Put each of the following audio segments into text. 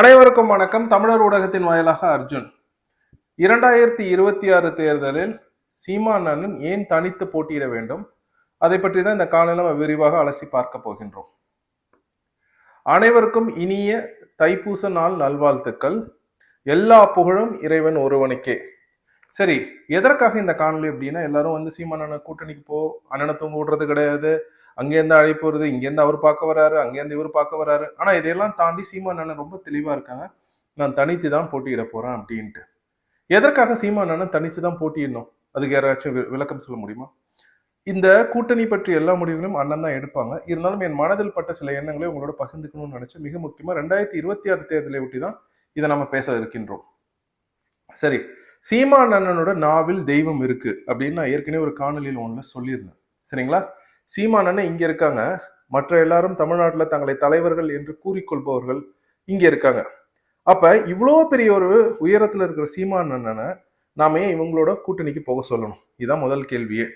அனைவருக்கும் வணக்கம். தமிழர் ஊடகத்தின் வாயிலாக அர்ஜுன். இரண்டாயிரத்தி இருபத்தி ஆறு தேர்தலில் சீமானன் ஏன் தனித்து போட்டியிட வேண்டும்? அதை பற்றி தான் இந்த காலையில் நம்ம விரிவாக அலசி பார்க்க போகின்றோம். அனைவருக்கும் இனிய தைப்பூச நாள் நல்வாழ்த்துக்கள். எல்லா புகழும் இறைவன் ஒருவனுக்கே. சரி எதற்காக இந்த காணொலி அப்படின்னா எல்லாரும் வந்து சீமானனை கூட்டணிக்கு போ அண்ணனை தூங்க விடுறது கிடையாது. அங்கேருந்து அழைப்பு வருது இங்கேருந்து அவர் பார்க்க வராரு அங்கேருந்து இவர் பார்க்க வராரு ஆனால் இதையெல்லாம் தாண்டி சீமா அண்ணன் ரொம்ப தெளிவாக இருக்காங்க. நான் தனித்து தான் போட்டியிட போகிறேன் அப்படின்ட்டு. எதற்காக சீமா அண்ணன் தனித்து தான் போட்டியிடணும்? அதுக்கு யாராச்சும் வி- விளக்கம் சொல்ல முடியுமா? இந்த கூட்டணி பற்றி எல்லா முடிவுகளும் அண்ணன் தான் எடுப்பாங்க. இருந்தாலும் என் மனதில் பட்ட சில எண்ணங்களை உங்களோட பகிர்ந்துக்கணும்னு நினைச்சேன் மிக முக்கியமாக ரெண்டாயிரத்தி இருபத்தி ஆறு தேர்தலை ஒட்டி தான் இதை நம்ம பேச இருக்கின்றோம். சரி சீமான் அண்ணனோட நாவில் தெய்வம் இருக்கு அப்படின்னு நான் ஏற்கனவே ஒரு காணொலியில் ஒன்று சொல்லியிருந்தேன். சரிங்களா? சீமான் இங்கே இருக்காங்க. மற்ற எல்லாரும் தமிழ்நாட்டில் தங்களை தலைவர்கள் என்று கூறிக்கொள்பவர்கள் இங்கே இருக்காங்க. அப்போ இவ்வளோ பெரிய ஒரு உயரத்தில் இருக்கிற சீமானண்ணனை நாம ஏன் இவங்களோட கூட்டணிக்கு போக சொல்லணும்? இதுதான் முதல் கேள்வியே.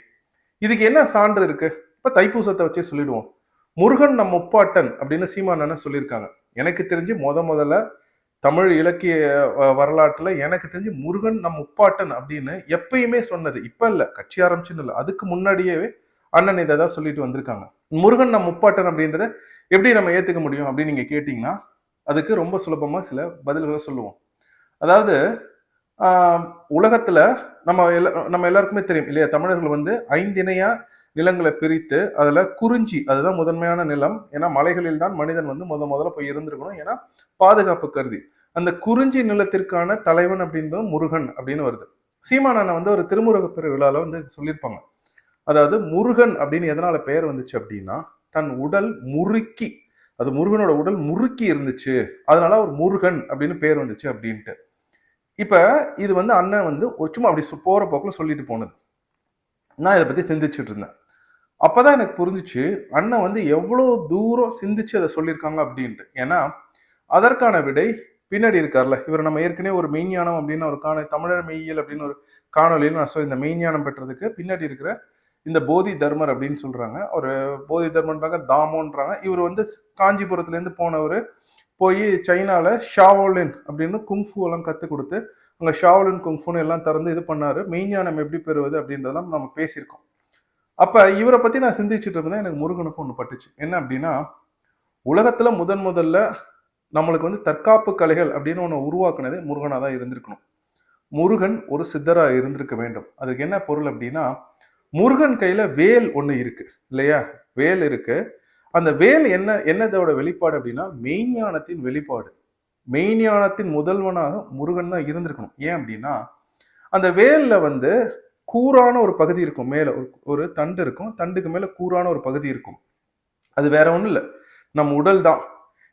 இதுக்கு என்ன சான்று இருக்கு? இப்போ தைப்பூசத்தை வச்சே சொல்லிடுவோம். முருகன் நம் முப்பாட்டன் அப்படின்னு சீமான் சொல்லியிருக்காங்க. எனக்கு தெரிஞ்சு முத முதல்ல தமிழ் இலக்கிய வரலாற்றில் எனக்கு தெரிஞ்சு முருகன் நம் முப்பாட்டன் அப்படின்னு எப்பயுமே சொன்னது. இப்போ இல்லை கட்சி ஆரம்பிச்சுன்னு இல்லை. அதுக்கு முன்னாடியே அண்ணன் இதை தான் சொல்லிட்டு வந்திருக்காங்க. முருகன் நம் முப்பாட்டன் அப்படின்றத எப்படி நம்ம ஏத்துக்க முடியும் அப்படின்னு நீங்க கேட்டீங்கன்னா அதுக்கு ரொம்ப சுலபமா சில பதில்களை சொல்லுவோம். அதாவது உலகத்தில் உலகத்துல நம்ம எல்லா நம்ம எல்லாருக்குமே தெரியும் இல்லையா? தமிழர்கள் வந்து ஐந்திணையா நிலங்களை பிரித்து அதுல குறிஞ்சி அதுதான் முதன்மையான நிலம். ஏன்னா மலைகளில் தான் மனிதன் வந்து முத முதல்ல போய் இருந்திருக்கணும். ஏன்னா பாதுகாப்பு கருதி. அந்த குறிஞ்சி நிலத்திற்கான தலைவன் அப்படின்றது முருகன் அப்படின்னு வருது. சீமானனை வந்து ஒரு திருமுருக பெரு வந்து சொல்லியிருப்பாங்க. அதாவது முருகன் அப்படின்னு எதனால பெயர் வந்துச்சு அப்படின்னா தன் உடல் முறுக்கி அது முருகனோட உடல் முறுக்கி இருந்துச்சு. அதனால அவர் முருகன் அப்படின்னு பேர் வந்துச்சு அப்படின்ட்டு. இப்ப இது வந்து அண்ணன் வந்து ஒரு சும்மா அப்படி சு- போற போக்குல சொல்லிட்டு போனது. நான் இதை பத்தி சிந்திச்சுட்டு இருந்தேன். அப்பதான் எனக்கு புரிஞ்சிச்சு அண்ணன் வந்து எவ்வளவு தூரம் சிந்திச்சு அதை சொல்லியிருக்காங்க அப்படின்ட்டு. ஏன்னா அதற்கான விடை பின்னாடி இருக்கார்ல. இவர் நம்ம ஏற்கனவே ஒரு மெய்ஞானம் அப்படின்னு ஒரு காண தமிழர் மெய்யியல் அப்படின்னு ஒரு காணொலியில் நான் சொல்லி இந்த மெய்ஞானம் பெற்றதுக்கு பின்னாடி இருக்கிற இந்த போதி தர்மர் அப்படின்னு சொல்றாங்க. ஒரு போதி தர்மன்றாங்க தாமோன்றாங்க. இவர் வந்து காஞ்சிபுரத்துலேருந்து போனவர். போய் சைனாவில் ஷாவோலின் அப்படின்னு குங்ஃபு எல்லாம் கற்றுக் கொடுத்து அங்கே ஷாவோலின் குங்ஃபுன்னு எல்லாம் திறந்து இது பண்ணாரு. மெய்ஞானம் எப்படி பெறுவது அப்படின்றதெல்லாம் நம்ம பேசியிருக்கோம். அப்போ இவரை பற்றி நான் சிந்திச்சுட்டு இருந்தேன். எனக்கு முருகனுக்கு ஒன்று பட்டுச்சு. என்ன அப்படின்னா உலகத்தில் முதன் முதல்ல நம்மளுக்கு வந்து தற்காப்பு கலைகள் அப்படின்னு ஒன்று உருவாக்குனது முருகனாக தான் இருந்திருக்கணும். முருகன் ஒரு சித்தராக இருந்திருக்க வேண்டும். அதுக்கு என்ன பொருள் அப்படின்னா முருகன் கையில வேல் ஒன்று இருக்கு இல்லையா? வேல் இருக்கு. அந்த வேல் என்ன என்னதோட வெளிப்பாடு அப்படின்னா மெய்ஞானத்தின் வெளிப்பாடு. மெய்ஞானத்தின் முதல்வனாக முருகன் தான் இருந்திருக்கணும். ஏன் அப்படின்னா அந்த வேல்ல வந்து கூரான ஒரு பகுதி இருக்கும். மேல ஒரு- ஒரு தண்டு இருக்கும். தண்டுக்கு மேல கூரான ஒரு பகுதி இருக்கும். அது வேற ஒண்ணும் இல்லை. நம் உடல் தான்.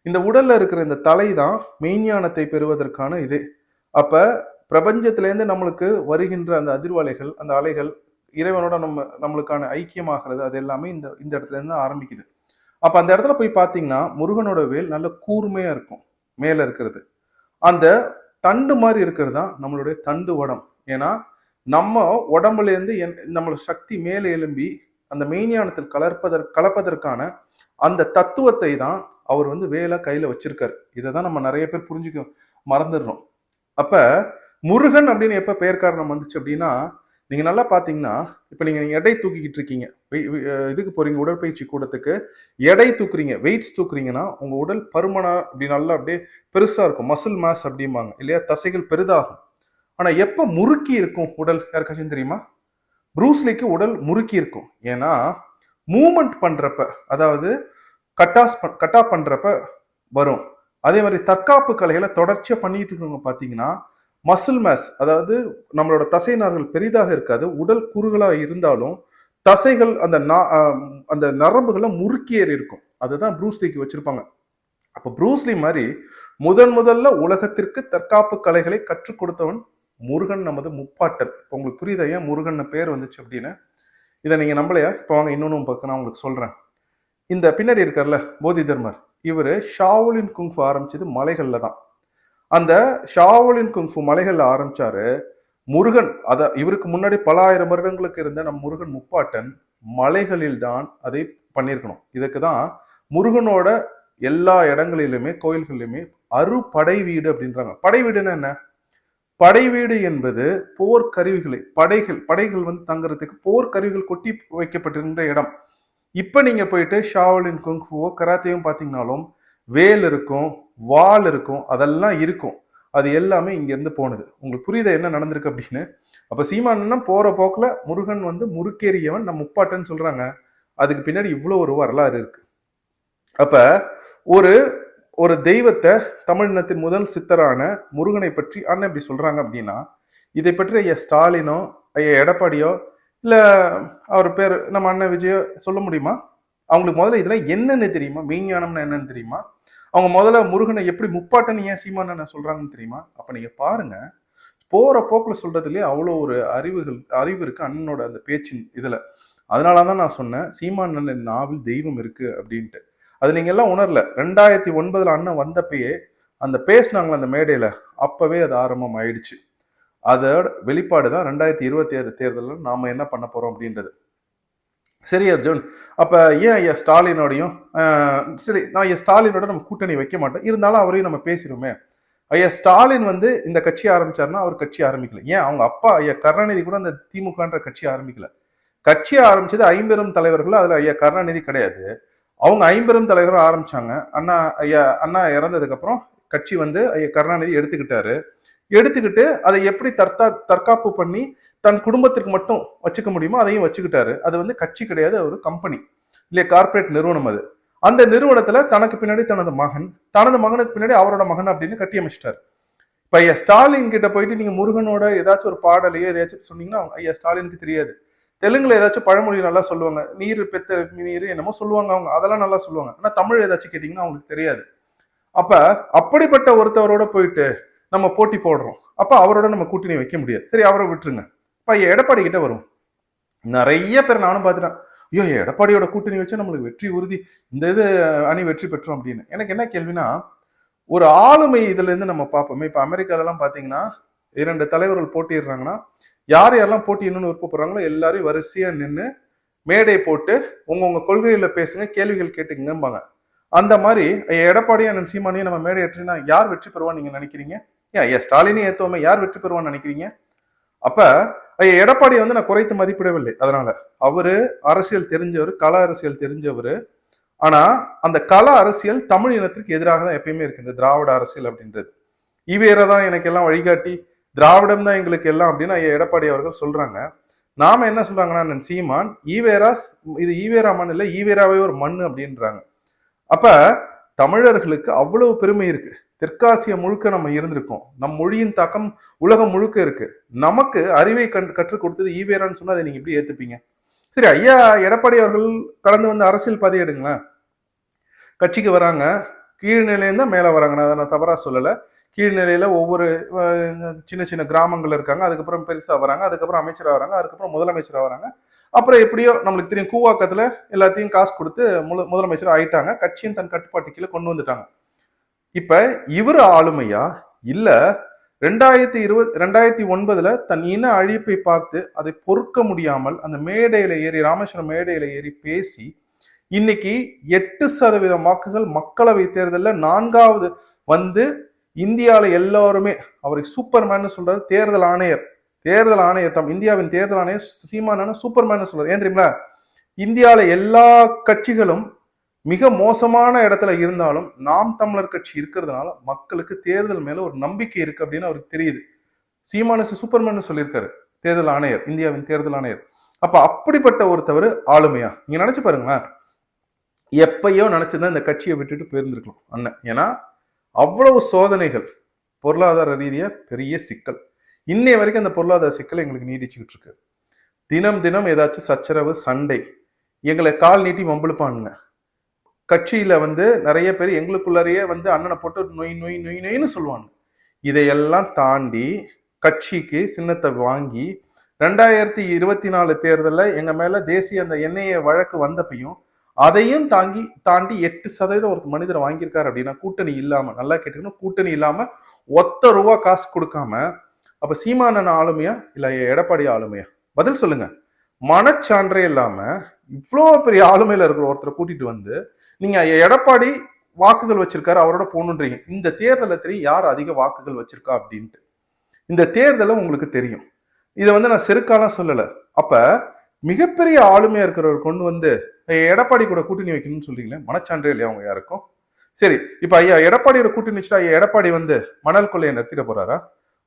இந்த உடல்ல இருக்கிற இந்த தலை தான் மெய்ஞானத்தை பெறுவதற்கான இது. அப்ப பிரபஞ்சத்திலேருந்து நம்மளுக்கு வருகின்ற அந்த அதிர்வலைகள் அந்த அலைகள் இறைவனோட நம்ம நம்மளுக்கான ஐக்கியமாகிறது அது எல்லாமே இந்த இந்த இடத்துல இருந்து ஆரம்பிக்குது. அப்ப அந்த இடத்துல போய் பார்த்தீங்கன்னா முருகனோட வேல் நல்ல கூர்மையா இருக்கும் மேல இருக்கிறது. அந்த தண்டு மாதிரி இருக்கிறது தான் நம்மளுடைய தண்டு உடம் ஏன்னா நம்ம உடம்புல இருந்து என் நம்மளோட சக்தி மேலே எழும்பி அந்த மெய்ஞானத்தில் கலர்ப்பதற் கலப்பதற்கான அந்த தத்துவத்தை தான் அவர் வந்து வேலை கையில வச்சிருக்காரு. இதை தான் நம்ம நிறைய பேர் புரிஞ்சுக்க மறந்துடுறோம். அப்ப முருகன் அப்படின்னு எப்ப பெயர் காரணம் வந்துச்சு அப்படின்னா நீங்கள் நல்லா பார்த்தீங்கன்னா இப்போ நீங்கள் நீங்கள் எடை தூக்கிக்கிட்டு இருக்கீங்க. இதுக்கு போகிறீங்க உடற்பயிற்சி கூடத்துக்கு. எடை தூக்குறீங்க வெயிட்ஸ் தூக்குறீங்கன்னா உங்கள் உடல் பருமனா அப்படி நல்லா அப்படியே பெருசாக இருக்கும். மசில் மாஸ் அப்படிம்பாங்க. இல்லையா? தசைகள் பெரிதாகும். ஆனால் எப்போ முறுக்கி இருக்கும் உடல்? யாருக்காச்சும் தெரியுமா? ப்ரூஸ்லிக்கு உடல் முறுக்கி இருக்கும். ஏன்னா மூமெண்ட் பண்ணுறப்ப அதாவது கட்டாஸ் பண் கட்டா பண்ணுறப்ப வரும். அதே மாதிரி தற்காப்பு கலைகளை தொடர்ச்சியாக பண்ணிட்டு இருக்கவங்க பார்த்தீங்கன்னா மசில் மேஸ் அதாவது நம்மளோட தசை நார்கள் பெரிதாக இருக்காது உடல் குறுகளாக இருந்தாலும் தசைகள் அந்த நா- அந்த நரம்புகளை முறுக்கியேறி இருக்கும். அதுதான் ப்ரூஸ்லிக்கு வச்சிருப்பாங்க. அப்போ ப்ரூஸ்லி மாதிரி முதன் முதல்ல உலகத்திற்கு தற்காப்பு கலைகளை கற்றுக் கொடுத்தவன் முருகன் நமது முப்பாட்டல் இப்போ உங்களுக்கு புரியுதா? ஏன் முருகன் பேர் வந்துச்சு அப்படின்னு? இதை நீங்கள் நம்பலையா? இப்போ வாங்க இன்னொன்று பக்கம் நான் உங்களுக்கு சொல்கிறேன் இந்த பின்னாடி இருக்கார்ல போதி தர்மர் இவர் ஷாவுலின் குங்ஃபு ஆரம்பிச்சது மலைகளில் தான். அந்த ஷாவோலின் குங்ஃபு மலைகள் ஆரம்பிச்சாரு. முருகன் அத இவருக்கு முன்னாடி பல ஆயிரம் வருடங்களுக்கு இருந்த நம் முருகன் முப்பாட்டன் மலைகளில் தான் அதை பண்ணியிருக்கணும். இதுக்கு தான் முருகனோட எல்லா இடங்களிலுமே கோயில்களிலுமே அரு படை வீடு அப்படின்றாங்க. படை வீடுன்னா என்ன? படை வீடு என்பது போர் கருவிகளை படைகள் படைகள் வந்து தங்குறதுக்கு போர் கருவிகள் கொட்டி வைக்கப்பட்டிருந்த இடம். இப்போ நீங்க போயிட்டு ஷாவலின் குங்ஃபுவோ கராத்தையும் பார்த்தீங்கனாலும் வேல் இருக்கும் வால் இருக்கும் அதெல்லாம் இருக்கும். அது எல்லாமே இங்கேருந்து போனது. உங்களுக்கு புரியுதா என்ன நடந்திருக்கு அப்படின்னு? அப்போ சீமானன்னா போகிற போக்கில் முருகன் வந்து முறுக்கேறியவன் நம்ம முப்பாட்டன்னு சொல்கிறாங்க அதுக்கு பின்னாடி இவ்வளோ ஒரு வரலாறு இருக்குது அப்போ ஒரு ஒரு தெய்வத்தை தமிழினத்தின் முதல் சித்தரான முருகனை பற்றி அண்ணன் இப்படி சொல்கிறாங்க அப்படின்னா இதை பற்றி ஐயா ஸ்டாலினோ ஐயா எடப்பாடியோ இல்லை அவர் பேர் நம்ம அண்ணன் விஜயோ சொல்ல முடியுமா? அவங்களுக்கு முதல்ல இதெல்லாம் என்னென்னு தெரியுமா? மெய்ஞானம்னு என்னன்னு தெரியுமா? அவங்க முதல்ல முருகனை எப்படி முப்பாட்டன்னு ஏன் சீமானன்னு சொல்றாங்கன்னு தெரியுமா? அப்ப நீங்க பாருங்க போற போக்குல சொல்றதுலயே அவ்வளோ ஒரு அறிவுகள் அறிவு இருக்கு அண்ணனோட அந்த பேச்சின் இதுல. அதனாலதான் நான் சொன்னேன் சீமானன் நாவில் தெய்வம் இருக்கு அப்படின்ட்டு. அது நீங்க எல்லாம் உணரல. ரெண்டாயிரத்தி ஒன்பதுல அண்ணன் வந்தப்பயே அந்த பேசினாங்களே அந்த மேடையில அப்பவே அது ஆரம்பம் ஆயிடுச்சு அதோட வெளிப்பாடு தான் ரெண்டாயிரத்தி இருபத்தி ஆறு தேர்தலில் நாம என்ன பண்ண போறோம் அப்படின்றது. சரி அர்ஜுன். அப்போ ஏன் ஐயா ஸ்டாலினோடையும் சரி நான் ஐயா ஸ்டாலினோட நம்ம கூட்டணி வைக்க மாட்டோம். இருந்தாலும் அவரையும் நம்ம பேசிடுமே. ஐயா ஸ்டாலின் வந்து இந்த கட்சி ஆரம்பிச்சாருன்னா அவர் கட்சி ஆரம்பிக்கல. ஏன்? அவங்க அப்பா ஐயா கருணாநிதி கூட அந்த திமுகன்ற கட்சி ஆரம்பிக்கல. கட்சி ஆரம்பிச்சது ஐம்பெரும் தலைவர்கள் அதில் ஐயா கருணாநிதி கிடையாது. அவங்க ஐம்பெரும் தலைவரும் ஆரம்பிச்சாங்க. அண்ணா ஐயா அண்ணா இறந்ததுக்கப்புறம் கட்சி வந்து ஐயா கருணாநிதி எடுத்துக்கிட்டாரு. எடுத்துக்கிட்டு அதை எப்படி தற்கா தற்காப்பு பண்ணி தன் குடும்பத்திற்கு மட்டும் வச்சுக்க முடியுமோ அதையும் வச்சுக்கிட்டாரு. அது வந்து கட்சி கிடையாது ஒரு கம்பெனி இல்லையா கார்பரேட் நிறுவனம் அது. அந்த நிறுவனத்துல தனக்கு பின்னாடி தனது மகன் தனது மகனுக்கு பின்னாடி அவரோட மகன் அப்படின்னு கட்டி அமைச்சிட்டாரு. இப்ப ஐயா ஸ்டாலின் கிட்ட போயிட்டு நீங்க முருகனோட ஏதாச்சும் ஒரு பாடலையோ ஏதாச்சும் சொன்னீங்கன்னா அவங்க ஐயா ஸ்டாலினுக்கு தெரியாது. தெலுங்குல ஏதாச்சும் பழமொழி நல்லா சொல்லுவாங்க. நீர் பெத்த நீர் என்னமோ சொல்லுவாங்க அவங்க அதெல்லாம் நல்லா சொல்லுவாங்க. ஆனா தமிழ் ஏதாச்சும் கேட்டீங்கன்னா அவங்களுக்கு தெரியாது. அப்ப அப்படிப்பட்ட ஒருத்தவரோட போயிட்டு நம்ம போட்டி போடுறோம். அப்ப அவரோட நம்ம கூட்டணி வைக்க முடியாது. சரி அவரை விட்டுருங்க. இப்ப எடப்பாடி கிட்ட வரும். நிறைய பேர் நானும் பார்த்துட்டேன். ஐயோ எடப்பாடியோட கூட்டணி வச்சு நம்மளுக்கு வெற்றி உறுதி. இந்த இது அணி வெற்றி பெற்றோம் அப்படின்னு. எனக்கு என்ன கேள்வினா ஒரு ஆளுமை இதுல இருந்து நம்ம பார்ப்போமே. இப்ப அமெரிக்காலலாம் பார்த்தீங்கன்னா பாத்தீங்கன்னா இரண்டு தலைவர்கள் போட்டிடுறாங்கன்னா யார் யாரெல்லாம் போட்டியிடணும்னு விருப்பப்படுறாங்களோ எல்லாரையும் வரிசையா நின்று மேடை போட்டு உங்க உங்க கொள்கையில பேசுங்க கேள்விகள் கேட்டுக்கங்கம்பாங்க. அந்த மாதிரி ஐயா எடப்பாடி அண்ணன் சீமானியை நம்ம மேடை ஏற்றினா யார் வெற்றி பெறுவான்னு நீங்க நினைக்கிறீங்க? ஏன் ஏன் ஸ்டாலினே ஏத்துவோமே யார் வெற்றி பெறுவான்னு நினைக்கிறீங்க? அப்ப ஐயா எடப்பாடி வந்து நான் குறைத்து மதிப்பிடவில்லை. அதனால அவரு அரசியல் தெரிஞ்சவர் கள அரசியல் தெரிஞ்சவர். ஆனா அந்த கல அரசியல் தமிழ் இனத்திற்கு எதிராக தான் எப்பயுமே இருக்கு. இந்த திராவிட அரசியல் அப்படின்றது. ஈவேரா தான் எனக்கு எல்லாம் வழிகாட்டி. திராவிடம் தான் எங்களுக்கு எல்லாம் அப்படின்னு ஐயா எடப்பாடி அவர்கள் சொல்றாங்க. நாம என்ன சொல்றாங்கன்னா சீமான் ஈவேரா இது ஈவேரா மண் இல்லை ஈவேராவே ஒரு மண் அப்படின்றாங்க. அப்ப தமிழர்களுக்கு அவ்வளவு பெருமை இருக்கு. தெற்காசியம் முழுக்க நம்ம இருந்திருக்கோம். நம் மொழியின் தாக்கம் உலகம் முழுக்க இருக்கு. நமக்கு அறிவை கண் கற்றுக் கொடுத்தது ஈவேரான்னு சொன்னா அதை நீங்க எப்படி ஏத்துப்பீங்க. சரி ஐயா எடப்பாடி அவர்கள் கடந்து வந்த அரசியல் பதவி எடுங்களேன். கட்சிக்கு வராங்க. கீழ்நிலையில மேல வராங்க. நான் அதை நான் தவறா சொல்லல. கீழ்நிலையில ஒவ்வொரு சின்ன சின்ன கிராமங்கள் இருக்காங்க. அதுக்கப்புறம் பெருசாக வராங்க. அதுக்கப்புறம் அமைச்சராக வராங்க. அதுக்கப்புறம் முதலமைச்சரா வராங்க. அப்புறம் எப்படியோ நம்மளுக்கு தெரியும் கூவாக்கத்தில் எல்லாத்தையும் காசு கொடுத்து முல- முதலமைச்சர் ஆயிட்டாங்க. கட்சியின் தன் கட்டுப்பாட்டு கீழே கொண்டு வந்துட்டாங்க. இப்ப இவர் ஆளுமையா? இல்ல ரெண்டாயிரத்தி இருபது ரெண்டாயிரத்தி ஒன்பதுல தன் இன அழிப்பை பார்த்து அதை பொறுக்க முடியாமல் அந்த மேடையில ஏறி ராமேஸ்வரம் மேடையில ஏறி பேசி இன்னைக்கு எட்டு சதவீத வாக்குகள் மக்களவை தேர்தலில் நான்காவது வந்து இந்தியால எல்லாருமே அவருக்கு சூப்பர்மேன் சொல்றாரு தேர்தல் ஆணையர். தேர்தல் ஆணையர் தம் இந்தியாவின் தேர்தல் ஆணையர் சீமானான சூப்பர்மேன் சொல்றாரு. ஏன் தெரியுங்களா இந்தியாவில் எல்லா கட்சிகளும் மிக மோசமான இடத்துல இருந்தாலும் நாம் தமிழர் கட்சி இருக்கிறதுனால மக்களுக்கு தேர்தல் மேல ஒரு நம்பிக்கை இருக்கு அப்படின்னு அவருக்கு தெரியுது. சீமானசு சூப்பர்மேன் சொல்லியிருக்காரு தேர்தல் ஆணையர் இந்தியாவின் தேர்தல் ஆணையர். அப்ப அப்படிப்பட்ட ஒருத்தவர் ஆளுமையா? நீங்க நினைச்சு பாருங்களேன். எப்பயோ நினைச்சிருந்தா இந்த கட்சியை விட்டுட்டு போயிருந்திருக்கலாம் அண்ணன். ஏன்னா அவ்வளவு சோதனைகள் பொருளாதார ரீதியா பெரிய சிக்கல். இன்னைய வரைக்கும் அந்த பொருளாதார சிக்கல் எங்களுக்கு நீடிச்சுக்கிட்டு இருக்கு. தினம் தினம் ஏதாச்சும் சச்சரவு சண்டை எங்களை கால் நீட்டி வம்பிழுப்பானுங்க. கட்சியில வந்து நிறைய பேர் எங்களுக்குள்ளாரையே வந்து அண்ணனை போட்டு நொய் நொய் நொய் நொய்னு சொல்லுவாங்க. இதையெல்லாம் தாண்டி கட்சிக்கு சின்னத்தை வாங்கி ரெண்டாயிரத்தி இருபத்தி நாலு தேர்தலில் எங்க மேல தேசிய அந்த எண்ணெயை வழக்கு வந்தப்பையும் அதையும் தாங்கி தாண்டி எட்டு சதவீதம் ஒரு மனிதர் வாங்கியிருக்காரு அப்படின்னா கூட்டணி இல்லாம நல்லா கேட்டுக்கணும் கூட்டணி இல்லாம ஒத்த ரூபா காசு கொடுக்காம அப்ப சீமானன் ஆளுமையா இல்ல எடப்பாடி ஆளுமையா? பதில் சொல்லுங்க. மனச்சான்றே இல்லாம இவ்வளோ பெரிய ஆளுமையில இருக்கிற ஒருத்தரை கூட்டிட்டு வந்து நீங்க எடப்பாடி வாக்குகள் வச்சிருக்காரு அவரோட போகணுன்றீங்க. இந்த தேர்தலில் தெரியும் யார் அதிக வாக்குகள் வச்சிருக்கா அப்படின்ட்டு. இந்த தேர்தலும் உங்களுக்கு தெரியும். இதை வந்து நான் செருக்காலாம் சொல்லலை. அப்ப மிகப்பெரிய ஆளுமையா இருக்கிறவர் கொண்டு வந்து "ஐயா, எடப்பாடி கூட கூட்டணி வைக்கணும்னு சொல்றீங்களே? மனச்சான்றே இல்லையா அவங்க யாருக்கும்? சரி இப்ப ஐயா எடப்பாடியோட கூட்டணி வச்சுட்டா ஐயா எடப்பாடி வந்து மணல் கொள்ளையை நிறுத்திட போறாரா?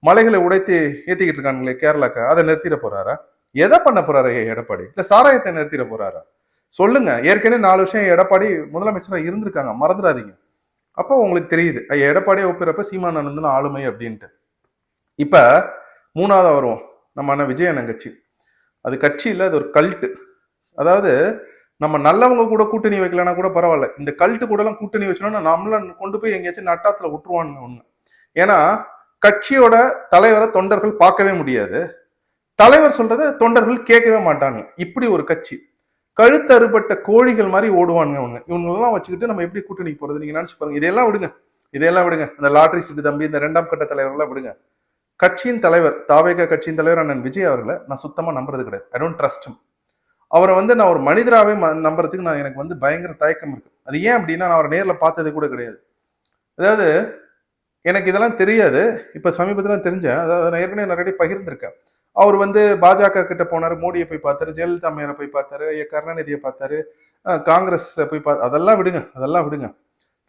மலைகளை உடைத்து ஏத்திக்கிட்டு இருக்காங்களே கேரளாக்கு அதை நிறுத்திட போறாரா? எதை பண்ண போறாரு ஐயா எடப்பாடி? இல்ல சாராயத்தை நிறுத்திட போறாரா? சொல்லுங்க. ஏற்கனவே நாலு விஷயம் எடப்பாடி முதலமைச்சராக இருந்திருக்காங்க. மறந்துடாதீங்க. அப்போ உங்களுக்கு தெரியுது. ஐயா எடப்பாடியை ஒப்பிறப்ப சீமானந்தன் ஆளுமை அப்படின்ட்டு. இப்போ மூணாவது வருவோம். நம்ம அண்ணன் விஜய் அண்ணன் கட்சி. அது கட்சி இல்லை அது ஒரு கல்ட்டு அதாவது நம்ம நல்லவங்க கூட கூட்டணி வைக்கலனா கூட பரவாயில்ல. இந்த கல்ட்டு கூடலாம் கூட்டணி வச்சோம்னா நம்மள கொண்டு போய் எங்கேயாச்சும் நட்டாத்தில் விட்டுருவானுங்க ஒன்று ஏன்னா கட்சியோட தலைவரை தொண்டர்கள் பார்க்கவே முடியாது. தலைவர் சொல்றத தொண்டர்கள் கேட்கவே மாட்டாங்க. இப்படி ஒரு கட்சி. கழுத்தறுபட்ட கோழிகள் மாதிரி ஓடுவானுங்க அவங்க இவங்களெல்லாம் வச்சுக்கிட்டு நம்ம எப்படி கூட்டணி போறது? நீங்க நினைச்சு பாருங்க. இதெல்லாம் விடுங்க. இதையெல்லாம் விடுங்க. இந்த லாட்டரி சீட்டு தம்பி இந்த ரெண்டாம் கட்ட தலைவரெல்லாம் விடுங்க. கட்சியின் தலைவர் தாவேக கட்சியின் தலைவர் அண்ணன் விஜய் அவர்களை நான் சுத்தமா நம்புறது கிடையாது. ஐ டோன்ட் ட்ரஸ்ட் அவரை வந்து நான் ஒரு மனிதராகவே நம்புறதுக்கு நான் எனக்கு வந்து பயங்கர தயக்கம் இருக்கு. அது ஏன் அப்படின்னா நான் அவரை நேரில் பார்த்தது கூட கிடையாது. அதாவது எனக்கு இதெல்லாம் தெரியாது. இப்போ சமீபத்தில் தெரிஞ்சேன். அதாவது நான் ஏற்கனவே நிறைய பகிர்ந்திருக்கேன். அவர் வந்து பாஜக கிட்ட போனார் மோடியை போய் பார்த்தாரு ஜெயலலிதா அம்மையாரை போய் பார்த்தாரு ஐயா கருணாநிதியை பார்த்தாரு காங்கிரஸ் போய் பா அதெல்லாம் விடுங்க அதெல்லாம் விடுங்க.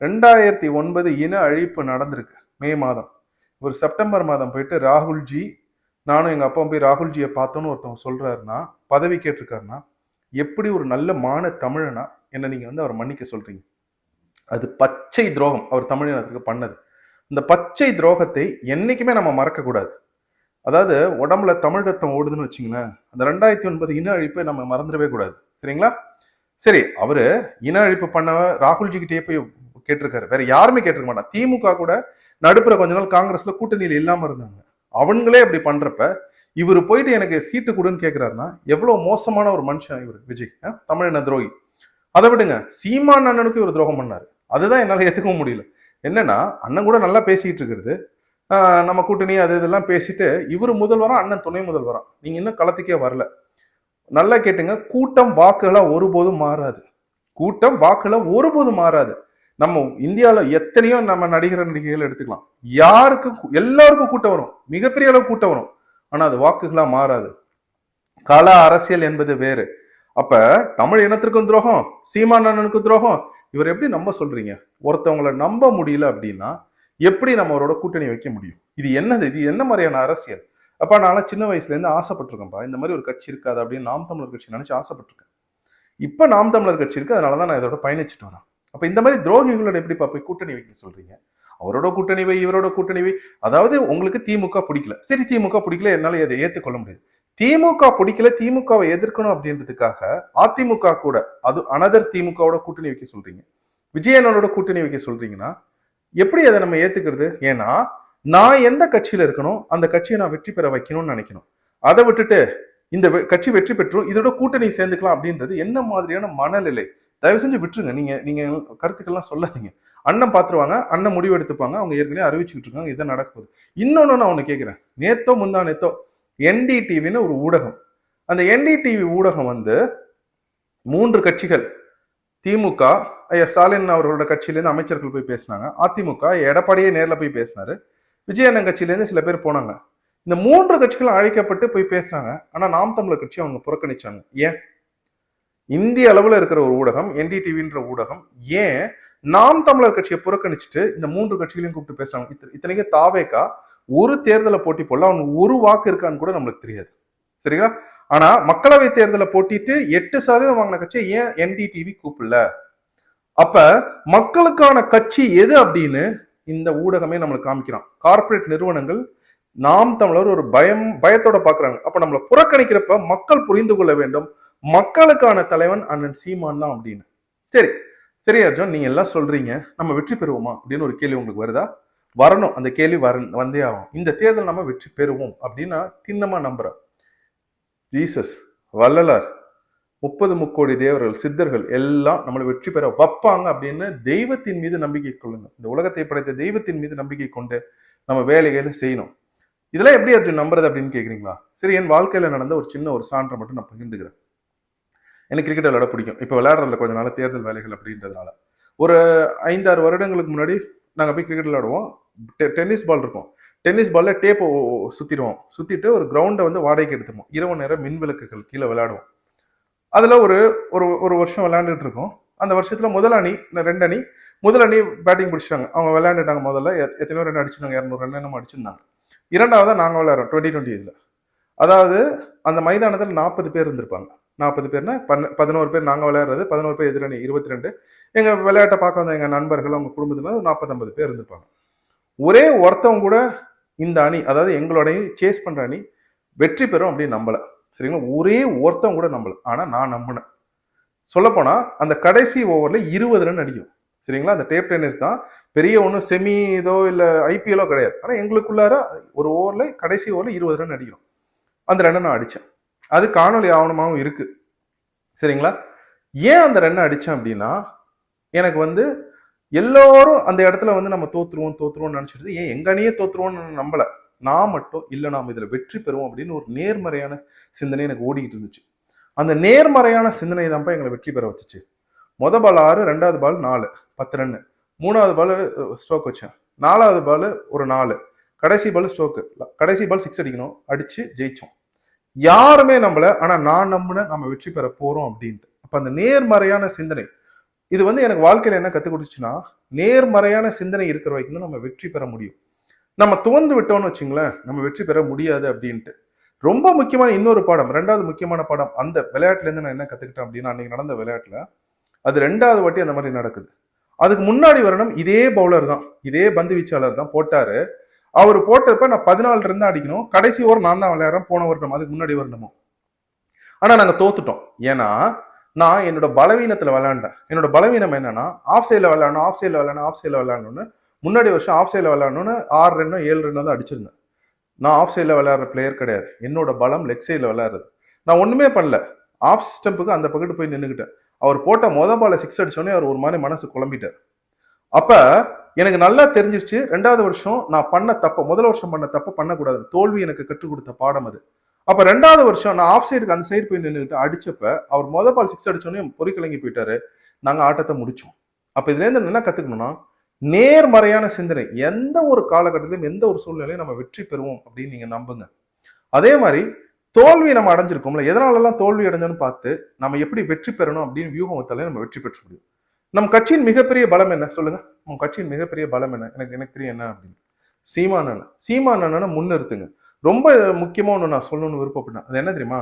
ரெண்டாயிரத்தி ஒன்பது இன அழிப்பு நடந்திருக்கு மே மாதம். ஒரு செப்டம்பர் மாதம் போயிட்டு ராகுல்ஜி நானும் எங்கள் அப்பாவும் போய் ராகுல்ஜியை பார்த்தோன்னு ஒருத்தவங்க சொல்கிறாருன்னா பதவி கேட்டிருக்காருன்னா எப்படி ஒரு நல்ல மான தமிழனா என்னை நீங்கள் வந்து அவர் மன்னிக்க சொல்கிறீங்க அது பச்சை துரோகம் அவர் தமிழினத்துக்கு பண்ணது. இந்த பச்சை துரோகத்தை என்றைக்குமே நம்ம மறக்கக்கூடாது. அதாவது உடம்புல தமிழ் ரத்தம் ஓடுதுன்னு வச்சுங்களேன் அந்த ரெண்டாயிரத்தி ஒன்பது இன அழிப்பை நம்ம மறந்துடவே கூடாது. சரிங்களா? சரி அவரு இன அழிப்பு பண்ண ராகுல்ஜி கிட்டே போய் கேட்டிருக்காரு. வேற யாருமே கேட்டிருக்க மாட்டான் திமுக கூட நடுப்புற கொஞ்ச நாள் காங்கிரஸ்ல கூட்டணியில் இல்லாம இருந்தாங்க. அவங்களே அப்படி பண்றப்ப இவர் போயிட்டு எனக்கு சீட்டு கொடுன்னு கேட்கிறாருன்னா எவ்வளவு மோசமான ஒரு மனுஷன் இவர் விஜய். அஹ், தமிழின துரோகி. அதை விடுங்க. சீமான் அண்ணனுக்கு இவர் துரோகம் பண்ணாரு. அதுதான் என்னால் ஏத்துக்கவும் முடியல. என்னன்னா அண்ணன் கூட நல்லா பேசிக்கிட்டு இருக்கிறது. நம்ம கூட்டணி அது இதெல்லாம் பேசிட்டு இவர் முதல்வரும் அண்ணன் துணை முதல்வரும் நீங்க இன்னும் களத்துக்கே வரல. நல்லா கேட்டுங்க. கூட்டம் வாக்குகளாக ஒருபோதும் மாறாது. கூட்டம் வாக்குகளாக ஒருபோதும் மாறாது. நம்ம இந்தியாவில் எத்தனையோ நம்ம நடிகர் நடிகைகள் எடுத்துக்கலாம். யாருக்கு எல்லாருக்கும் கூட்டம் வரும். மிகப்பெரிய அளவு கூட்டம் வரும். ஆனால் அது வாக்குகளாக மாறாது. கள அரசியல் என்பது வேறு. அப்ப தமிழ் இனத்திற்கும் துரோகம் சீமான் அண்ணனுக்கும் துரோகம். இவர் எப்படி நம்ப சொல்றீங்க? ஒருத்தவங்கள நம்ப முடியல அப்படின்னா எப்படி நம்ம அவரோட கூட்டணி வைக்க முடியும்? இது என்னது? இது என்ன மாதிரியான அரசியல்? அப்ப நான் சின்ன வயசுல இருந்து ஆசைப்பட்டிருக்கேன்ப்பா. இந்த மாதிரி ஒரு கட்சி இருக்காது அப்படின்னு நாம் தமிழர் கட்சி நினைச்சு ஆசைப்பட்டிருக்கேன். இப்ப நாம் தமிழர் கட்சி இருக்கு அதனாலதான் நான் இதோட பயணிச்சுட்டு வரேன். அப்ப இந்த மாதிரி துரோகிகளோட எப்படிப்பா போய் கூட்டணி வைக்க சொல்றீங்க? அவரோட கூட்டணி வை இவரோட கூட்டணி வை. அதாவது உங்களுக்கு திமுக பிடிக்கல. சரி திமுக பிடிக்கல என்னால இதை ஏற்றுக்கொள்ள முடியாது. திமுக பிடிக்கல திமுகவை எதிர்க்கணும் அப்படின்றதுக்காக அதிமுக கூட அது அனதர் திமுகவோட கூட்டணி வைக்க சொல்றீங்க. விஜயனோட கூட்டணி வைக்க சொல்றீங்கன்னா எப்படி அதை நம்ம ஏத்துக்கிறது? ஏன்னா நான் எந்த கட்சியில இருக்கணும் அந்த கட்சியை நான் வெற்றி பெற வைக்கணும்னு நினைக்கணும். அதை விட்டுட்டு இந்த வெ- கட்சி வெற்றி பெற்றும் இதோட கூட்டணி சேர்ந்துக்கலாம் அப்படின்றது என்ன மாதிரியான மனநிலை? தயவு செஞ்சு விட்டுருங்க. நீங்க நீங்க கருத்துக்கள்லாம் சொல்லாதீங்க. அண்ணன் பாத்துருவாங்க அண்ணன் முடிவு எடுத்துப்பாங்க அவங்க ஏற்கனவே அறிவிச்சுக்கிட்டு இருக்காங்க இதை நடக்குது இன்னொன்னு நான் ஒன்று கேட்கிறேன் நேத்தோ முந்தா நேத்தோ என்டிடிவின்னு ஒரு ஊடகம். அந்த என்டிடிவி ஊடகம் வந்து மூன்று கட்சிகள் திமுக ஐயா ஸ்டாலின் அவர்களோட கட்சியிலேருந்து அமைச்சர்கள் போய் பேசினாங்க. அதிமுக எடப்பாடியே நேரில் போய் பேசினாரு. விஜயண்ணன் கட்சியிலேருந்து சில பேர் போனாங்க. இந்த மூன்று கட்சிகளும் அழைக்கப்பட்டு போய் பேசுறாங்க. ஆனால் நாம் தமிழர் கட்சி அவங்க புறக்கணிச்சாங்க. ஏன்? இந்திய அளவில் இருக்கிற ஒரு ஊடகம் என்டிடிவின்ற ஊடகம் ஏன் நாம் தமிழர் கட்சியை புறக்கணிச்சுட்டு இந்த மூன்று கட்சிகளையும் கூப்பிட்டு பேசுறாங்க? இத்தனைக்கு தாவேக்கா ஒரு தேர்தலை போட்டி போடல. அவனுக்கு ஒரு வாக்கு இருக்கான்னு கூட நம்மளுக்கு தெரியாது. சரிங்களா? ஆனா மக்களவை தேர்தலை போட்டிட்டு எட்டு சதவீதம் வாங்கின கட்சியை ஏன் என்டிடிவி கூப்பிடல? அப்ப மக்களுக்கான கட்சி எது அப்படின்னு இந்த ஊடகமே நம்மளுக்கு காமிக்கிறான். கார்ப்பரேட் நிறுவனங்கள் நாம் தமிழர் ஒரு பயம் பயத்தோட பாக்குறாங்க. அப்ப நம்மளை புறக்கணிக்கிறப்ப மக்கள் புரிந்து கொள்ள வேண்டும். மக்களுக்கான தலைவன் அண்ணன் சீமான் தான் அப்படின்னு. சரி சரி அர்ஜுன் நீங்க எல்லாம் சொல்றீங்க. நம்ம வெற்றி பெறுவோமா அப்படின்னு ஒரு கேள்வி உங்களுக்கு வருதா? வரணும். அந்த கேள்வி வர வந்தே ஆகும் இந்த தேர்தல் நம்ம வெற்றி பெறுவோம் அப்படின்னா நான் திண்ணமா ஜீசஸ் வள்ளலார் முப்பது முக்கோடி தேவர்கள் சித்தர்கள் எல்லாம் நம்மளை வெற்றி பெற வைப்பாங்க அப்படின்னு தெய்வத்தின் மீது நம்பிக்கை கொள்ளுங்க. இந்த உலகத்தை படைத்த தெய்வத்தின் மீது நம்பிக்கை கொண்டு நம்ம வேலைகளை செய்யணும். இதெல்லாம் எப்படி அர்ஜுன் நம்புறது அப்படின்னு கேக்குறீங்களா? சரி என் வாழ்க்கையில நடந்த ஒரு சின்ன ஒரு சான்றை மட்டும் நான் பகிர்ந்துக்கிறேன். எனக்கு கிரிக்கெட் விளையாட பிடிக்கும். இப்போ விளையாடுறதுல கொஞ்ச நாள் தேர்தல் வேலைகள் அப்படின்றதுனால. ஒரு ஐந்தாறு வருடங்களுக்கு முன்னாடி நாங்கள் போய் கிரிக்கெட் விளையாடுவோம். டெ- டென்னிஸ் பால் இருக்கும். டென்னிஸ் பால்ல டேப் சுத்திடுவோம். சுத்திட்டு ஒரு கிரவுண்டை வந்து வாடகைக்கு எடுத்துப்போம். இரவு நேரம் மின் விளக்குகள் கீழே விளையாடுவோம் அதுல ஒரு ஒரு ஒரு வருஷம் விளையாண்டுட்டு இருக்கோம். அந்த வருஷத்துல முதல் அணி ரெண்டு அணி முதல் அணி பேட்டிங் பிடிச்சிட்டாங்க. அவங்க விளையாண்டுட்டாங்க முதல்ல. எத்தனையோ ரெண்டு அடிச்சிருந்தாங்க. இரநூறு ரன் என்னமோ அடிச்சிருந்தாங்க. இரண்டாவதா நாங்க விளையாடுறோம் டுவெண்ட்டி டுவெண்ட்டி இதில். அதாவது அந்த மைதானத்தில் நாற்பது பேர் இருந்திருப்பாங்க. நாற்பது பேர்னா பன் பதினோரு பேர் நாங்கள் விளையாடுறது பதினோரு பேர் எதிரணி இருபத்தி ரெண்டு எங்கள் விளையாட்டை பார்க்க வந்த எங்கள் நண்பர்கள் அவங்க குடும்பத்தினர் நாற்பத்தம்பது பேர் இருந்திருப்பாங்க. ஒரே ஒருத்தவங்க கூட இந்த அணி அதாவது எங்களோட சேஸ் பண்ற அணி வெற்றி பெறும் அப்படின்னு நம்பல. சரிங்களா? ஒரே ஒருத்தவங்க கூட நம்பல. ஆனா நான் நம்பினேன். சொல்லப்போனா அந்த கடைசி ஓவர்ல இருபது ரன் அடிக்கும். சரிங்களா? அந்த டேப் டென்னிஸ் தான். பெரிய ஒன்றும் செமி இதோ இல்லை ஐபிஎல்லோ கிடையாது. ஆனால் எங்களுக்குள்ளார ஒரு ஓவரில் கடைசி ஓவரில் இருபது ரன் அடிக்கணும். அந்த ரெண்டை நான் அடித்தேன் அது காணொலி ஆவணமாகவும் இருக்குது சரிங்களா? ஏன் அந்த ரன்னை அடித்தேன் அப்படின்னா எனக்கு வந்து எல்லோரும் அந்த இடத்துல வந்து நம்ம தோத்துருவோம் தோத்துருவோம்னு நினச்சிட்டு ஏன் எங்க அணியே தோத்துருவோம்னு நான் நம்பல. நான் மட்டும் இல்லை நாம் இதில் வெற்றி பெறுவோம் அப்படின்னு ஒரு நேர்மறையான சிந்தனை எனக்கு ஓடிக்கிட்டு இருந்துச்சு. அந்த நேர்மறையான சிந்தனை தான்ப்பா எங்களை வெற்றி பெற வச்சுச்சு. முத பால் ஆறு ரெண்டாவது பால் நாலு பத்து ரன்னு மூணாவது பால் ஸ்ட்ரோக் வச்சேன். நாலாவது பால் ஒரு நாலு. கடைசி பால் ஸ்ட்ரோக்கு கடைசி பால் சிக்ஸ் அடிக்கணும். அடித்து ஜெயித்தோம் யாருமே நம்மளை ஆனால் நான் நம்பின நம்ம வெற்றி பெற போகிறோம் அப்படின்ட்டு. அப்போ அந்த நேர்மறையான சிந்தனை இது வந்து எனக்கு வாழ்க்கையில் என்ன கற்றுக் கொடுத்துச்சுன்னா நேர்மறையான சிந்தனை இருக்கிற வரைக்கும் நம்ம வெற்றி பெற முடியும். நம்ம துவந்து விட்டோம்னு வச்சுங்களேன் நம்ம வெற்றி பெற முடியாது அப்படின்ட்டு. ரொம்ப முக்கியமான இன்னொரு பாடம் ரெண்டாவது முக்கியமான பாடம் அந்த விளையாட்டுலேருந்து நான் என்ன கற்றுக்கிட்டேன் அப்படின்னா அன்றைக்கி நடந்த விளையாட்டில் அது ரெண்டாவது வாட்டி அந்த மாதிரி நடக்குது. அதுக்கு முன்னாடி வரணும் இதே பவுலர் தான் இதே பந்து வீச்சாளர் தான் போட்டார். அவர் போட்டப்ப நான் பதினாலு ரன் தான் அடிக்கணும் கடைசி ஓவர் நான் தான் விளையாடுறேன் போன வருடம் அதுக்கு முன்னாடி வரணுமோ? ஆனால் நாங்கள் தோத்துட்டோம். ஏன்னா நான் என்னோட பலவீனத்தில் விளையாண்டேன். என்னோட பலவீனம் என்னன்னா ஆஃப் சைடில் விளையாடணும் ஆஃப் சைடில் விளையாடணும் ஆஃப் சைடில் விளையாடணும்னு முன்னாடி வருஷம் ஆஃப் சைடில் விளையாடணும்னு ஆறு ரன்னோ ஏழு ரன்னோ தான் அடிச்சிருந்தேன். நான் ஆஃப் சைடில் விளையாடுற பிளேயர் கிடையாது. என்னோட பலம் லெக் சைடில் விளையாடுறது. நான் ஒன்றுமே பண்ணல. ஆஃப் ஸ்டம்புக்கு அந்த பக்கத்து போய் நின்றுக்கிட்டேன் அவர் போட்ட மொத பால சிக்ஸ் அடிச்சோடனே அவர் ஒரு மாதிரி மனசு குழம்பிட்டார். அப்போ எனக்கு நல்லா தெரிஞ்சிருச்சு. ரெண்டாவது வருஷம் நான் பண்ண தப்ப முதல் வருஷம் பண்ண தப்ப பண்ணக்கூடாது. தோல்வி எனக்கு கற்றுக் கொடுத்த பாடம் அது. அப்ப ரெண்டாவது வருஷம் நான் ஆஃப் சைடுக்கு அந்த சைடு போய் நின்றுட்டு அடிச்சப்ப அவர் மொதல் பால் சிக்ஸ் அடிச்சோடனே பொறிக்கிழங்கி போயிட்டாரு. நாங்க ஆட்டத்தை முடிச்சோம். அப்ப இதுல இருந்து என்ன கத்துக்கணும்னா நேர்மறையான சிந்தனை. எந்த ஒரு காலகட்டத்திலும் எந்த ஒரு சூழ்நிலையும் நம்ம வெற்றி பெறுவோம் அப்படின்னு நீங்க நம்புங்க. அதே மாதிரி தோல்வி நம்ம அடைஞ்சிருக்கோம்ல எதனாலலாம் தோல்வி அடைஞ்சோன்னு பார்த்து நம்ம எப்படி வெற்றி பெறணும் அப்படின்னு வியூகம் வைத்தாலே நம்ம வெற்றி பெற்ற முடியும். நம் கட்சியின் மிகப்பெரிய பலம் என்ன? சொல்லுங்க. உங்க கட்சியின் மிகப்பெரிய பலம் என்ன? எனக்கு எனக்கு தெரியும் என்ன அப்படின்னு. சீமானன் சீமானனை முன்னிறுத்துங்க. ரொம்ப முக்கியமாக ஒன்று நான் சொல்லணும்னு விருப்பப்பட்டேன் அது என்ன தெரியுமா?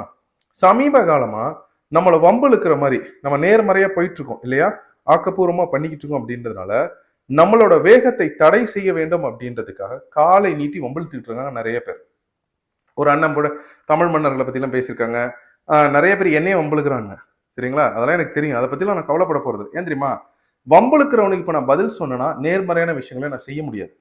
சமீப காலமாக நம்மளை வம்பு மாதிரி நம்ம நேர்மறையாக போயிட்டு இருக்கோம் இல்லையா? ஆக்கப்பூர்வமாக பண்ணிக்கிட்டு இருக்கோம் அப்படின்றதுனால நம்மளோட வேகத்தை தடை செய்ய வேண்டும் அப்படின்றதுக்காக காலை நீட்டி வம்பிழுத்துட்டு இருக்காங்க நிறைய பேர். ஒரு அண்ணன் கூட தமிழ் மன்னர்களை பற்றிலாம் பேசியிருக்காங்க. நிறைய பேர் என்னையே வம்பிழுக்கிறாங்க. சரிங்களா? அதெல்லாம் எனக்கு தெரியும். அதை பற்றிலாம் நான் கவலைப்பட போகிறது ஏன் தெரியுமா? வம்பிழுக்கிறவனுக்கு இப்போ நான் பதில் சொன்னேன்னா நேர்மறையான விஷயங்களை நான் செய்ய முடியாது.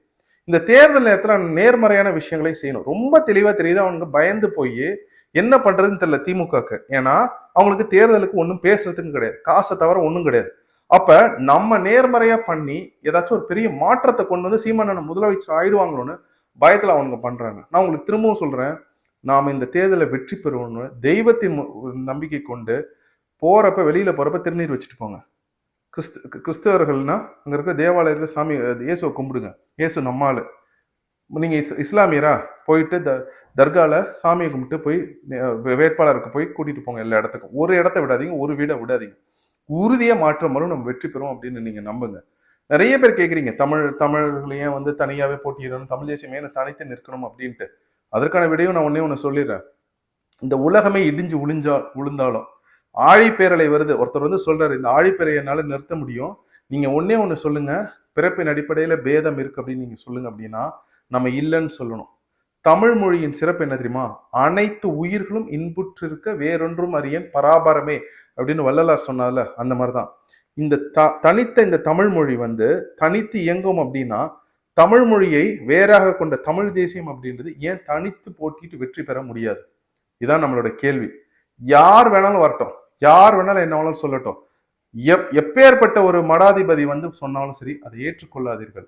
இந்த தேர்தல் நேரத்தில் நேர்மறையான விஷயங்களை செய்யணும். ரொம்ப தெளிவாக தெரியுது அவங்க பயந்து போய் என்ன பண்ணுறதுன்னு தெரியல திமுகக்கு. ஏன்னா அவங்களுக்கு தேர்தலுக்கு ஒன்றும் பேசுறதுக்கும் கிடையாது. காசை தவிர ஒன்றும் கிடையாது. அப்போ நம்ம நேர்மறையாக பண்ணி ஏதாச்சும் ஒரு பெரிய மாற்றத்தை கொண்டு வந்து சீமானன் முதலமைச்சர் ஆயிடுவாங்களோன்னு பயத்தில் அவங்க பண்ணுறாங்க நான் உங்களுக்கு திரும்பவும் சொல்கிறேன் நாம் இந்த தேர்தலை வெற்றி பெறுவோம்னு தெய்வத்தின் மு- நம்பிக்கை கொண்டு போகிறப்ப வெளியில் போகிறப்ப திருநீர் வச்சுட்டு போங்க. கிறிஸ்து கிறிஸ்தவர்கள்னா அங்கே இருக்க தேவாலயத்தில் சாமி இயேசுவை கும்பிடுங்க. இயேசு நம்மாள். நீங்கள் இஸ் இஸ்லாமியரா? போயிட்டு த தர்காவில் சாமியை கும்பிட்டு போய் வேட்பாளருக்கு போய் கூட்டிகிட்டு போங்க எல்லா இடத்துக்கும். ஒரு இடத்த விடாதீங்க ஒரு வீடை விடாதீங்க. உறுதியாக மாற்றம் வரும் நம்ம வெற்றி பெறும் அப்படின்னு நீங்கள் நம்புங்க. நிறைய பேர் கேட்குறீங்க தமிழ் தமிழர்களையும் வந்து தனியாகவே போட்டியிடணும் தமிழ் தேசியம் தனித்து நிற்கணும் அப்படின்ட்டு. அதற்கான விடையும் நான் ஒன்றே ஒன்று சொல்லிடுறேன். இந்த உலகமே இடிஞ்சு உளிஞ்சா உளுந்தாலும் ஆழிப்பேரலை வருது. ஒருத்தர் வந்து சொல்றாரு இந்த ஆழிப்பேரையை என்னால நிறுத்த முடியும். நீங்க ஒன்னே ஒன்று சொல்லுங்க. பிறப்பின் அடிப்படையில பேதம் இருக்கு அப்படின்னு நீங்க சொல்லுங்க அப்படின்னா நம்ம இல்லைன்னு சொல்லணும். தமிழ் மொழியின் சிறப்பு என்ன தெரியுமா? அனைத்து உயிர்களும் இன்புற்றிருக்க வேறொன்றும் அறியன் பராபரமே அப்படின்னு வள்ளலார் சொன்னால அந்த மாதிரிதான். இந்த த தனித்த இந்த தமிழ் மொழி வந்து தனித்து இயங்கும் அப்படின்னா தமிழ் மொழியை வேறாக கொண்ட தமிழ் தேசியம் அப்படின்றது ஏன் தனித்து போட்டிட்டு வெற்றி பெற முடியாது? இதான் நம்மளோட கேள்வி. யார் வேணாலும் வரட்டும். யார் வேணாலும் என்ன வேணாலும் சொல்லட்டும். எப் எப்பேற்பட்ட ஒரு மடாதிபதி வந்து சொன்னாலும் சரி அதை ஏற்றுக்கொள்ளாதீர்கள்.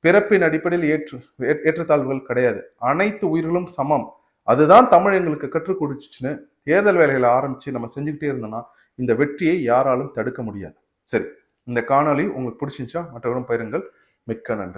பிறப்பின் அடிப்படையில் ஏற்று ஏற்றத்தாழ்வுகள் கிடையாது. அனைத்து உயிர்களும் சமம். அதுதான் தமிழ் எங்களுக்கு கற்றுக் கொடுத்துச்சுன்னு தேர்தல் வேலைகளை ஆரம்பிச்சு நம்ம செஞ்சுக்கிட்டே இருந்தோம்னா இந்த வெற்றியை யாராலும் தடுக்க முடியாது. சரி இந்த காணொலி உங்களுக்கு பிடிச்சிருந்துச்சா? மற்றவரும் பயிருங்கள் மிக்க நன்றி.